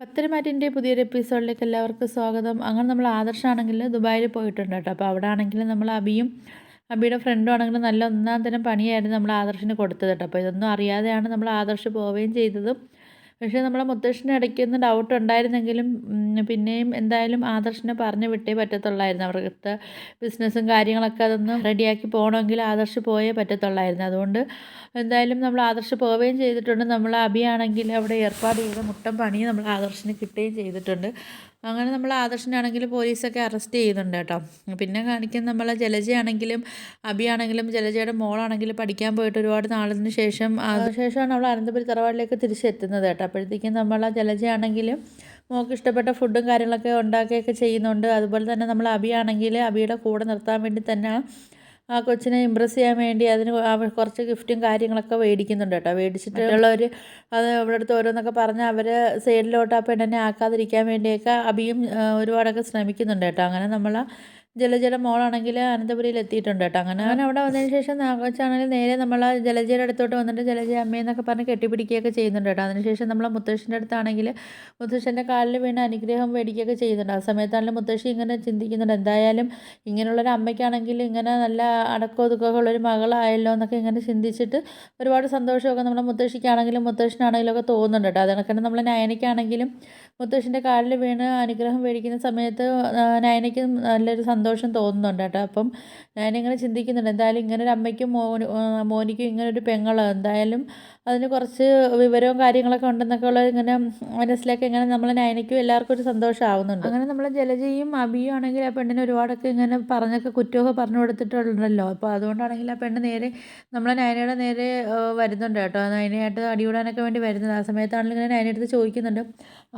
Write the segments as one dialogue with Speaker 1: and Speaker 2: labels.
Speaker 1: പത്തരമാറ്റിന്റെ പുതിയൊരു എപ്പിസോഡിലേക്ക് എല്ലാവർക്കും സ്വാഗതം. അങ്ങനെ നമ്മൾ ആദർശാണെങ്കിൽ ദുബായിൽ പോയിട്ടുണ്ട് കേട്ടോ. അപ്പോൾ അവിടെ ആണെങ്കിൽ നമ്മൾ അബിയും അബിയുടെ ഫ്രണ്ടും ആണെങ്കിലും നല്ല ഒന്നാം തരം പണിയായിരുന്നു നമ്മൾ ആദർശിന് കൊടുത്തത് കേട്ടോ. അപ്പോൾ ഇതൊന്നും അറിയാതെയാണ് നമ്മൾ ആദർശ് പോവുകയും ചെയ്തതും. പക്ഷേ നമ്മളെ മുത്തശ്ശന് ഇടയ്ക്കൊന്ന് ഡൗട്ട് ഉണ്ടായിരുന്നെങ്കിലും പിന്നെയും എന്തായാലും ആദർശിനെ പറഞ്ഞു വിട്ടേ പറ്റത്തുള്ളായിരുന്നു. അവർക്ക് ബിസിനസ്സും കാര്യങ്ങളൊക്കെ അതൊന്ന് റെഡിയാക്കി പോകണമെങ്കിൽ ആദർശ് പോയേ പറ്റത്തുള്ളായിരുന്നു. അതുകൊണ്ട് എന്തായാലും നമ്മൾ ആദർശ് പോവുകയും ചെയ്തിട്ടുണ്ട്. നമ്മൾ അഭിയാണെങ്കിൽ അവിടെ ഏർപ്പാട് ചെയ്ത മുട്ടം പണി നമ്മൾ ആദർശിന് കിട്ടുകയും ചെയ്തിട്ടുണ്ട്. അങ്ങനെ നമ്മൾ ആദർശനാണെങ്കിൽ പോലീസൊക്കെ അറസ്റ്റ് ചെയ്യുന്നുണ്ട് കേട്ടോ. പിന്നെ കാണിക്കുന്ന നമ്മളെ ജലജയാണെങ്കിലും അഭിയാണെങ്കിലും ജലജയുടെ മോളാണെങ്കിലും പഠിക്കാൻ പോയിട്ട് ഒരുപാട് നാളിന് ശേഷം അതിനുശേഷമാണ് നമ്മൾ അനന്തപുരി തറവാടിലേക്ക് തിരിച്ചെത്തുന്നത് കേട്ടോ. അപ്പോഴത്തേക്കും നമ്മൾ ജലജയാണെങ്കിലും മോൾക്ക് ഇഷ്ടപ്പെട്ട ഫുഡും കാര്യങ്ങളൊക്കെ ഉണ്ടാക്കുകയൊക്കെ ചെയ്യുന്നുണ്ട്. അതുപോലെ തന്നെ നമ്മൾ അഭിയാണെങ്കിൽ അഭിയുടെ കൂടെ നിർത്താൻ വേണ്ടി തന്നെ ആ കൊച്ചിനെ ഇമ്പ്രസ് ചെയ്യാൻ വേണ്ടി അതിന് കുറച്ച് ഗിഫ്റ്റും കാര്യങ്ങളൊക്കെ മേടിക്കുന്നുണ്ട് കേട്ടോ. മേടിച്ചിട്ടുള്ളവർ അത് അവിടെ അടുത്ത് ഓരോന്നൊക്കെ പറഞ്ഞ് അവർ സൈഡിലോട്ട് ആ പെണ്ണിനെ ആക്കാതിരിക്കാൻ വേണ്ടിയൊക്കെ അഭിയും ഒരുപാടൊക്കെ ശ്രമിക്കുന്നുണ്ട് കേട്ടോ. അങ്ങനെ നമ്മൾ ജലജയുടെ മോളാണെങ്കിൽ അനന്തപുരിയിൽ എത്തിയിട്ടുണ്ട് കേട്ടോ. അങ്ങനെ അവൻ അവിടെ വന്നതിന് ശേഷം നാഗോച്ചാണെങ്കിൽ നേരെ നമ്മൾ ജലജയുടെ അടുത്തോട്ട് വന്നിട്ട് ജലജ അമ്മയെന്നൊക്കെ പറഞ്ഞ് കെട്ടിപ്പിടിക്കുകയൊക്കെ ചെയ്യുന്നുണ്ട് കേട്ടോ. അതിനുശേഷം നമ്മൾ മുത്തശ്ശന്റെ അടുത്താണെങ്കിൽ മുത്തശ്ശന്റെ കാലിൽ വീണ് അനുഗ്രഹം മേടിക്കുകയൊക്കെ ചെയ്യുന്നുണ്ട്. ആ സമയത്താണെങ്കിലും മുത്തശ്ശി ഇങ്ങനെ ചിന്തിക്കുന്നുണ്ട് എന്തായാലും ഇങ്ങനെയുള്ളൊരു അമ്മയ്ക്കാണെങ്കിൽ ഇങ്ങനെ നല്ല അടക്കോ ഒതുക്കമൊക്കെ ഉള്ളൊരു മകളായല്ലോ എന്നൊക്കെ ഇങ്ങനെ ചിന്തിച്ചിട്ട് ഒരുപാട് സന്തോഷമൊക്കെ നമ്മുടെ മുത്തശ്ശിക്കാണെങ്കിലും മുത്തശ്ശനാണെങ്കിലും ഒക്കെ തോന്നുന്നുണ്ട് കേട്ടോ. അതിനൊക്കെ നമ്മൾ നയനയ്ക്കാണെങ്കിലും മുത്തശ്ശന്റെ കാലിൽ വീണ് അനുഗ്രഹം മേടിക്കുന്ന സമയത്ത് നയനയ്ക്ക് നല്ലൊരു സന്തോഷം തോന്നുന്നുണ്ട് കേട്ടോ. അപ്പം ഞാനിങ്ങനെ ചിന്തിക്കുന്നുണ്ട് എന്തായാലും ഇങ്ങനെ ഒരു അമ്മയ്ക്കും മോന് മോനിക്കും ഇങ്ങനെ ഒരു പെങ്ങൾ എന്തായാലും അതിന് കുറച്ച് വിവരവും കാര്യങ്ങളൊക്കെ ഉണ്ടെന്നൊക്കെ ഉള്ള ഇങ്ങനെ മനസ്സിലാക്കി ഇങ്ങനെ നമ്മളെ നയനയ്ക്കും എല്ലാവർക്കും ഒരു സന്തോഷമാവുന്നുണ്ട് അങ്ങനെ നമ്മളെ ജലജയും അബിയും ആണെങ്കിൽ ആ പെണ്ണിന് ഒരുപാടൊക്കെ ഇങ്ങനെ പറഞ്ഞൊക്കെ കുറ്റമൊക്കെ പറഞ്ഞു കൊടുത്തിട്ടുണ്ടല്ലോ. അപ്പോൾ അതുകൊണ്ടാണെങ്കിൽ ആ പെണ്ണ് നേരെ നമ്മളെ നയനയുടെ നേരെ വരുന്നുണ്ട് കേട്ടോ. നയനയായിട്ട് അടികൂടാനൊക്കെ വേണ്ടി വരുന്നത്. ആ സമയത്താണെങ്കിൽ ഇങ്ങനെ നയനടുത്ത് ചോദിക്കുന്നുണ്ട്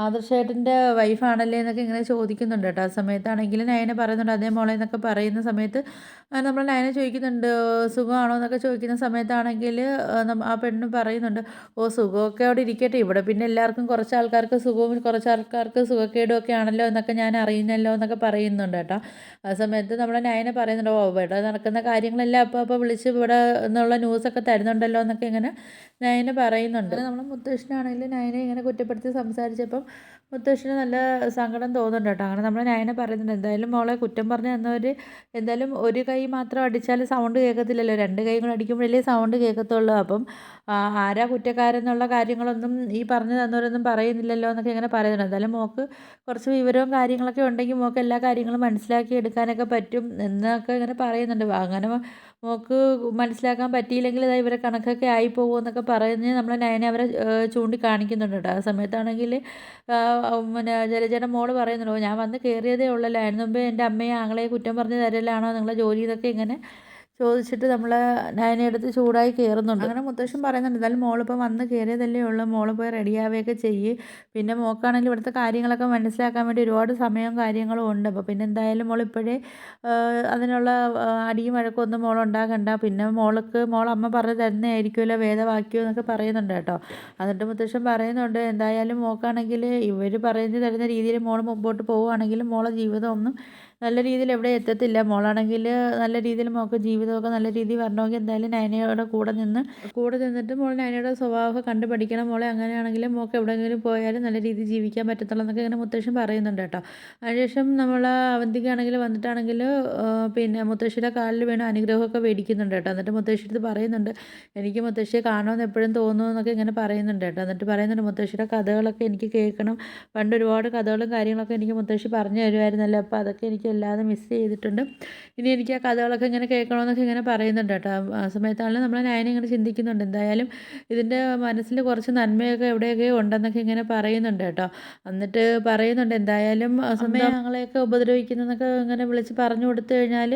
Speaker 1: ആദർശേട്ടന്റെ വൈഫാണല്ലേ എന്നൊക്കെ ഇങ്ങനെ ചോദിക്കുന്നുണ്ട് കേട്ടോ. ആ സമയത്താണെങ്കിൽ നയന പറയുന്നുണ്ട് അതേ മോളെ എന്നൊക്കെ പറയുന്ന സമയത്ത് നമ്മൾ നയന ചോദിക്കുന്നുണ്ട് സുഖമാണോ? എന്നൊക്കെ ചോദിക്കുന്ന സമയത്താണെങ്കിൽ ആ പെണ്ണ് പറയുന്നുണ്ട് ഓ സുഖമൊക്കെ അവിടെ ഇരിക്കട്ടെ. ഇവിടെ പിന്നെ എല്ലാവർക്കും കുറച്ച് ആൾക്കാർക്ക് സുഖവും കുറച്ച് ആൾക്കാർക്ക് സുഖക്കേടും ഒക്കെ ആണല്ലോ എന്നൊക്കെ ഞാൻ അറിയുന്നല്ലോ എന്നൊക്കെ പറയുന്നുണ്ട് കേട്ടോ. ആ സമയത്ത് നമ്മുടെ നയന പറയുന്നുണ്ട് ഓ ഇവിടെ നടക്കുന്ന കാര്യങ്ങളെല്ലാം അപ്പോൾ അപ്പോൾ വിളിച്ച് ഇവിടെ എന്നുള്ള ന്യൂസൊക്കെ തരുന്നുണ്ടല്ലോ എന്നൊക്കെ ഇങ്ങനെ നയന പറയുന്നുണ്ട്. നമ്മൾ മുത്തശ്ശനാണെങ്കിൽ നയനെ ഇങ്ങനെ കുറ്റപ്പെടുത്തി സംസാരിച്ചപ്പം മുത്തശ്ശന് നല്ല സങ്കടം തോന്നുന്നുണ്ട് കേട്ടോ. അങ്ങനെ നമ്മൾ നയനെ പറയുന്നുണ്ട് എന്തായാലും മോളെ കുറ്റം പറഞ്ഞ് തന്നവർ എന്തായാലും ഒരു കൈ മാത്രം അടിച്ചാൽ സൗണ്ട് കേൾക്കത്തില്ലല്ലോ. രണ്ട് കൈ കൂടെ അടിക്കുമ്പോഴല്ലേ സൗണ്ട് കേൾക്കത്തുള്ളൂ. അപ്പം ആരാ കുറ്റക്കാരെന്നുള്ള കാര്യങ്ങളൊന്നും ഈ പറഞ്ഞു തന്നവരൊന്നും പറയുന്നില്ലല്ലോ എന്നൊക്കെ ഇങ്ങനെ പറയുന്നുണ്ട്. എന്തായാലും മോക്ക് കുറച്ച് വിവരവും കാര്യങ്ങളൊക്കെ ഉണ്ടെങ്കിൽ മോക്ക് എല്ലാ കാര്യങ്ങളും മനസ്സിലാക്കി എടുക്കാനൊക്കെ പറ്റും എന്നൊക്കെ ഇങ്ങനെ പറയുന്നുണ്ട്. അങ്ങനെ മോക്ക് മനസ്സിലാക്കാൻ പറ്റിയില്ലെങ്കിൽ ഇതാ ഇവരെ കണക്കൊക്കെ ആയി പോകുമെന്നൊക്കെ പറഞ്ഞ് നമ്മൾ നയനെ അവരെ ചൂണ്ടിക്കാണിക്കുന്നുണ്ട് കേട്ടോ. ആ സമയത്താണെങ്കിൽ പിന്നെ ജലജയുടെ മോൾ പറയുന്നുണ്ടോ ഞാൻ വന്ന് കയറിയതേ ഉള്ളല്ലോ അതിന് മുമ്പേ എന്റെ അമ്മയെ ആങ്ങളെ കുറ്റം പറഞ്ഞ് തരലാണോ നിങ്ങളെ ജോലി? ഇതൊക്കെ ഇങ്ങനെ ചോദിച്ചിട്ട് നമ്മൾ നയനയെടുത്ത് ചൂടായി കയറുന്നുണ്ട് അങ്ങനെ മുത്തശ്ശൻ പറയുന്നുണ്ട് എന്തായാലും മോളിപ്പോൾ വന്ന് കയറിയതല്ലേ ഉള്ളൂ. മോൾ പോയി റെഡിയാവുകയൊക്കെ ചെയ്യ്. പിന്നെ മോക്കാണെങ്കിൽ ഇവിടുത്തെ കാര്യങ്ങളൊക്കെ മനസ്സിലാക്കാൻ വേണ്ടി ഒരുപാട് സമയവും കാര്യങ്ങളും ഉണ്ട്. അപ്പോൾ പിന്നെ എന്തായാലും മോൾ ഇപ്പോഴേ അതിനുള്ള അടിയും വഴക്കൊന്നും മോൾ ഉണ്ടാകണ്ട പിന്നെ മോൾക്ക് മോൾ അമ്മ പറഞ്ഞു ആയിരിക്കുമല്ലോ വേദവാക്യം എന്നൊക്കെ പറയുന്നുണ്ട് കേട്ടോ. എന്നിട്ട് മുത്തശ്ശൻ പറയുന്നുണ്ട് എന്തായാലും മോക്കാണെങ്കിൽ ഇവർ പറഞ്ഞു തരുന്ന രീതിയിൽ മോൾ മുമ്പോട്ട് പോവുകയാണെങ്കിൽ മോളെ ജീവിതം ഒന്നും നല്ല രീതിയിൽ എവിടെ എത്തത്തില്ല. മോളാണെങ്കിൽ നല്ല രീതിയിൽ മോൾക്ക് ജീവിതമൊക്കെ നല്ല രീതിയിൽ വരണമെങ്കിൽ എന്തായാലും നയനയുടെ കൂടെ നിന്ന് കൂടെ നിന്നിട്ട് മോൾ നയനയുടെ സ്വഭാവമൊക്കെ കണ്ടു പഠിക്കണം. മോളെ അങ്ങനെയാണെങ്കിൽ മോൾക്ക് എവിടെയെങ്കിലും പോയാലും നല്ല രീതിയിൽ ജീവിക്കാൻ പറ്റത്തുള്ളൂ എന്നൊക്കെ ഇങ്ങനെ മുത്തശ്ശൻ പറയുന്നുണ്ട് കേട്ടോ. അതിനുശേഷം നമ്മൾ അവന്തിക്കാണെങ്കിൽ വന്നിട്ടാണെങ്കിൽ പിന്നെ മുത്തശ്ശിയുടെ കാലിൽ വീണ് അനുഗ്രഹമൊക്കെ മേടിക്കുന്നുണ്ട് കേട്ടോ. എന്നിട്ട് മുത്തശ്ശിയുടെ പറയുന്നുണ്ട് എനിക്ക് മുത്തശ്ശിയെ കാണുമെന്ന് എപ്പോഴും തോന്നുന്നു എന്നൊക്കെ ഇങ്ങനെ പറയുന്നുണ്ട് കേട്ടോ. എന്നിട്ട് പറയുന്നുണ്ട് മുത്തശ്ശിയുടെ കഥകളൊക്കെ എനിക്ക് കേൾക്കണം. പണ്ട് ഒരുപാട് കഥകളും കാര്യങ്ങളൊക്കെ എനിക്ക് മുത്തശ്ശി പറഞ്ഞു തരുമായിരുന്നല്ലോ. അപ്പോൾ അതൊക്കെ എനിക്ക് വല്ലാതെ മിസ് ചെയ്തിട്ടുണ്ട്. ഇനി എനിക്ക് ആ കഥകളൊക്കെ ഇങ്ങനെ കേൾക്കണമെന്നൊക്കെ ഇങ്ങനെ പറയുന്നുണ്ട് കേട്ടോ. ആ സമയത്താണെങ്കിലും നമ്മൾ നയന ഇങ്ങനെ ചിന്തിക്കുന്നുണ്ട്. എന്തായാലും ഇതിന്റെ മനസ്സിൽ കുറച്ച് നന്മയൊക്കെ എവിടെയൊക്കെ ഉണ്ടെന്നൊക്കെ ഇങ്ങനെ പറയുന്നുണ്ട് കേട്ടോ. എന്നിട്ട് പറയുന്നുണ്ട് എന്തായാലും ആ സമയം ഞങ്ങളെയൊക്കെ ഉപദ്രവിക്കുന്നതെന്നൊക്കെ ഇങ്ങനെ വിളിച്ച് പറഞ്ഞു കൊടുത്തു കഴിഞ്ഞാൽ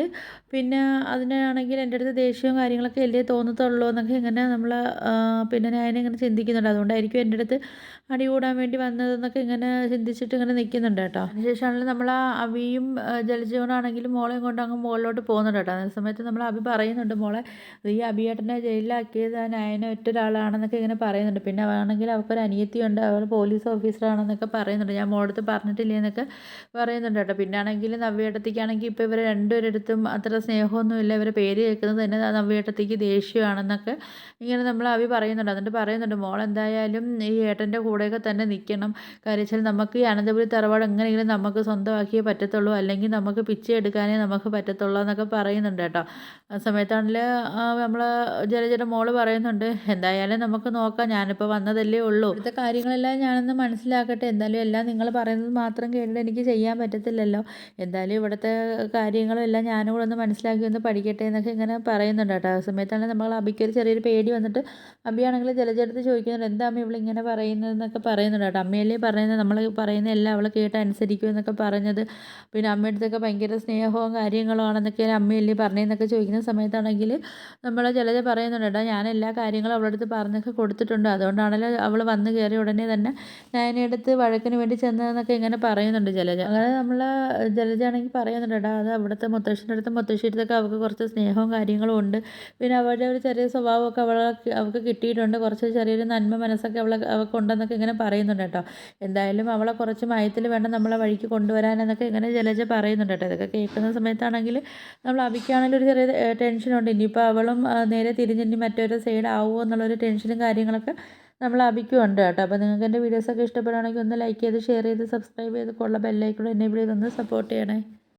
Speaker 1: പിന്നെ അതിനാണെങ്കിൽ എന്റെ അടുത്ത് ദേഷ്യവും കാര്യങ്ങളൊക്കെ അല്ലേ തോന്നത്തുള്ളൂ എന്നൊക്കെ ഇങ്ങനെ നമ്മൾ പിന്നെ ഞാൻ ഇങ്ങനെ ചിന്തിക്കുന്നുണ്ട്. അതുകൊണ്ടായിരിക്കും എന്റെ അടുത്ത് അടി കൂടാൻ വേണ്ടി വന്നതെന്നൊക്കെ ഇങ്ങനെ ചിന്തിച്ചിട്ട് ഇങ്ങനെ നിൽക്കുന്നുണ്ട് കേട്ടോ. അതിനുശേഷമാണെങ്കിൽ നമ്മൾ ആ അവിയും ജലജീവനാണെങ്കിലും മോളെയും കൊണ്ട് അങ്ങ് മുകളിലോട്ട് പോകുന്നുണ്ട് കേട്ടോ. അതേ സമയത്ത് നമ്മൾ അഭി പറയുന്നുണ്ട് മോളെ ഈ അഭിയേട്ടനെ ജയിലിലാക്കിയത് ആ ഒറ്റ ഒരാളാണെന്നൊക്കെ ഇങ്ങനെ പറയുന്നുണ്ട്. പിന്നെ ആണെങ്കിൽ അവൾക്കൊരു അനിയത്തിയുണ്ട് അവൾ പോലീസ് ഓഫീസറാണെന്നൊക്കെ പറയുന്നുണ്ട്. ഞാൻ മോളടുത്ത് പറഞ്ഞിട്ടില്ലേ എന്നൊക്കെ പറയുന്നുണ്ട് കേട്ടോ. പിന്നെ ആണെങ്കിൽ നവ്യേട്ടത്തിക്കാണെങ്കിൽ ഇപ്പോൾ ഇവർ രണ്ടുപേരെടുത്തും അത്ര സ്നേഹമൊന്നുമില്ല. ഇവരെ പേര് കേൾക്കുന്നത് തന്നെ നവ്യേട്ടത്തിക്ക് ദേഷ്യമാണെന്നൊക്കെ ഇങ്ങനെ നമ്മൾ അഭി പറയുന്നുണ്ട്. എന്നിട്ട് പറയുന്നുണ്ട് മോൾ എന്തായാലും ഈ ഏട്ടന്റെ കൂടെയൊക്കെ തന്നെ നിൽക്കണം. കാര്യം വെച്ചാൽ നമുക്ക് ഈ അനന്തപുരി തറവാട് എങ്ങനെയെങ്കിലും നമുക്ക് സ്വന്തമാക്കിയേ പറ്റത്തുള്ളൂ. അല്ലെങ്കിൽ നമുക്ക് പിച്ചെ എടുക്കാനേ നമുക്ക് പറ്റത്തുള്ളൂ എന്നൊക്കെ പറയുന്നുണ്ട് കേട്ടോ. ആ സമയത്താണെങ്കിൽ നമ്മൾ ജലജയുടെ മോൾ പറയുന്നുണ്ട് എന്തായാലും നമുക്ക് നോക്കാം ഞാനിപ്പോൾ വന്നതല്ലേ ഉള്ളൂ. ഇവിടുത്തെ കാര്യങ്ങളെല്ലാം ഞാനൊന്ന് മനസ്സിലാക്കട്ടെ. എന്തായാലും എല്ലാം നിങ്ങൾ പറയുന്നത് മാത്രം കേട്ടിട്ട് എനിക്ക് ചെയ്യാൻ പറ്റത്തില്ലല്ലോ. എന്തായാലും ഇവിടുത്തെ കാര്യങ്ങളും എല്ലാം ഞാനും കൂടെ ഒന്ന് മനസ്സിലാക്കി ഒന്ന് പഠിക്കട്ടെ എന്നൊക്കെ ഇങ്ങനെ പറയുന്നുണ്ട് കേട്ടോ. ആ സമയത്താണ് നമ്മൾ അബിക്ക് ഒരു ചെറിയൊരു പേടി വന്നിട്ട് അബിയാണെങ്കിൽ ജലജടുത്ത് ചോദിക്കുന്നുണ്ട് എന്താ അമ്മ ഇവളിങ്ങനെ പറയുന്നതെന്നൊക്കെ പറയുന്നുണ്ട് കേട്ടോ. അമ്മയല്ലേ പറയുന്നത് നമ്മൾ പറയുന്ന എല്ലാം അവൾ കേട്ട് അനുസരിക്കും എന്നൊക്കെ പറഞ്ഞത്. പിന്നെ അമ്മയുടെ അടുത്തൊക്കെ ഭയങ്കര സ്നേഹവും കാര്യങ്ങളും ആണെന്നൊക്കെ അമ്മയല്ലേ പറഞ്ഞതെന്നൊക്കെ ചോദിക്കുന്ന സമയത്താണെങ്കിൽ നമ്മൾ ചിലത് പറയുന്നുണ്ട് കേട്ടോ ഞാൻ എല്ലാ കാര്യങ്ങളും അവളുടെ അടുത്ത് പറഞ്ഞൊക്കെ കൊടുത്തിട്ടുണ്ട്. അതുകൊണ്ടാണല്ലോ അവൾ വന്ന് കയറി ഉടനെ തന്നെ ഞാൻ എടുത്ത് വഴക്കിന് വേണ്ടി ചെന്നതെന്നൊക്കെ ഇങ്ങനെ പറയുന്നുണ്ട് ജലജ അങ്ങനെ നമ്മൾ ജലജ ആണെങ്കിൽ പറയുന്നുണ്ട് കേട്ടോ അത് അവിടുത്തെ മുത്തശ്ശന്റെ അടുത്ത് മുത്തശ്ശിയുടെ അവൾക്ക് കുറച്ച് സ്നേഹവും കാര്യങ്ങളും ഉണ്ട്. പിന്നെ അവരുടെ ഒരു ചെറിയ സ്വഭാവമൊക്കെ അവൾ അവൾക്ക് കിട്ടിയിട്ടുണ്ട്. കുറച്ച് ചെറിയൊരു നന്മ മനസ്സൊക്കെ അവളെ അവൾക്കുണ്ടെന്നൊക്കെ ഇങ്ങനെ പറയുന്നുണ്ട് കേട്ടോ. എന്തായാലും അവളെ കുറച്ച് മയത്തിൽ വേണം നമ്മളെ വഴിക്ക് കൊണ്ടുവരാനെന്നൊക്കെ ഇങ്ങനെ ജലജ പറയുന്നുണ്ട് കേട്ടോ. ഇതൊക്കെ കേൾക്കുന്ന സമയത്താണെങ്കിൽ നമ്മൾ അവിക്കാണെങ്കിലും ഒരു ചെറിയ ടെൻഷനുണ്ട്. ഇനിയിപ്പോൾ അവളും നേരെ തിരിഞ്ഞിനി മറ്റൊരു സൈഡ് ആവുമോ എന്നുള്ളൊരു ടെൻഷനും കാര്യങ്ങളൊക്കെ നമ്മൾ അഭിക്കും ഉണ്ട് കേട്ടോ. അപ്പോൾ നിങ്ങൾക്ക് എന്റെ വീഡിയോസൊക്കെ ഇഷ്ടപ്പെടുകയാണെങ്കിൽ ഒന്ന് ലൈക്ക് ചെയ്ത് ഷെയർ ചെയ്ത് സബ്സ്ക്രൈബ് ചെയ്ത് കൊള്ള ബെല്ലൈക്കൂടെ എന്നെ ഇവിടെ ഒന്ന് സപ്പോർട്ട് ചെയ്യണേ.